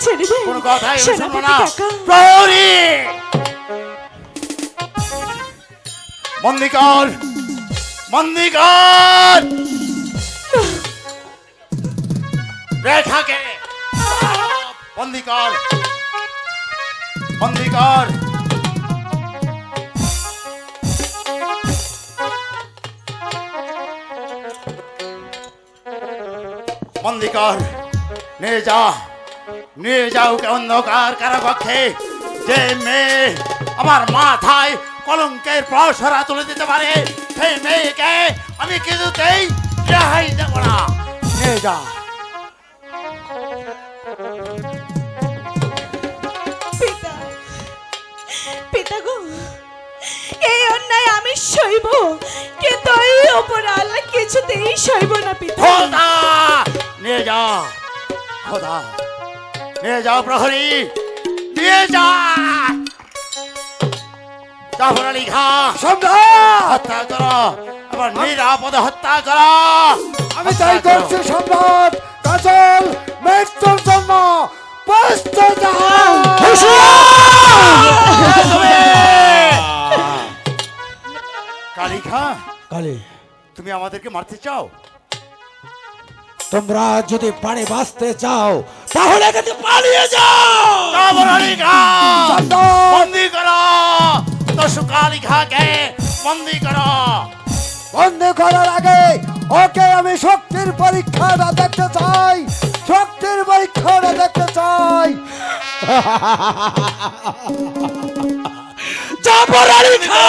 ছেড়ে দে কোনো কথাই শুনব না। প্রহরী! বন্দিকর বন্দিকর রেখাকে। বন্দিকর বন্দিকর বন্দিকর নিয়ে যা। নিয়ে যাও কে অন্ধকার কারাকক্ষে। যে মেয়ে আমার মাথায় কলঙ্কের প্রসরা তুলে দিতে পারে সেই মেয়েকে আমি কিছুতেই রেহাই দেব না। নিয়ে যা। পিতা গো এই অন্যায় আমি সইব কিন্তু এই ওপর আল্লাহ কিছুতেই সইব না পিতা। নিয়ে যা খোদা। নিয়ে যাও প্রহরী। নিয়ে যা। জাফর আলী খা হত্যা করো। আবার নিরাপদে হত্যা করো। আমি তাই করছি সম্রাট কাজল মৃত্যুর জন্য প্রস্তুত কালিখা কালী। তুমি আমাদেরকে মারতে চাও? তোমরা যদি পানি বাঁচতে চাও তাহলে কিন্তু পালিয়ে যাও! বন্দি করো। দস্যু কালিখাকে বন্দি করো। বন্ধ করার আগে ওকে আমি শক্তির পরীক্ষাটা দেখতে চাই। শক্তির পরীক্ষাটা দেখতে চাই। জাফর খা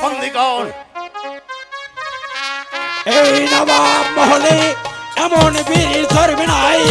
বন্দি কর। এই নবাব মহলে এমন বীর ধরবে নাই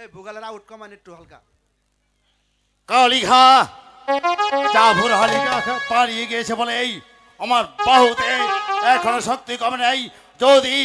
এই ভোগালের আউট কমান একটু হালকা। কালিখা জাফর হালিকা পালিয়ে গিয়েছে বলে এই আমার বাহুতে। এখনও শক্তি কমে নেই। যদি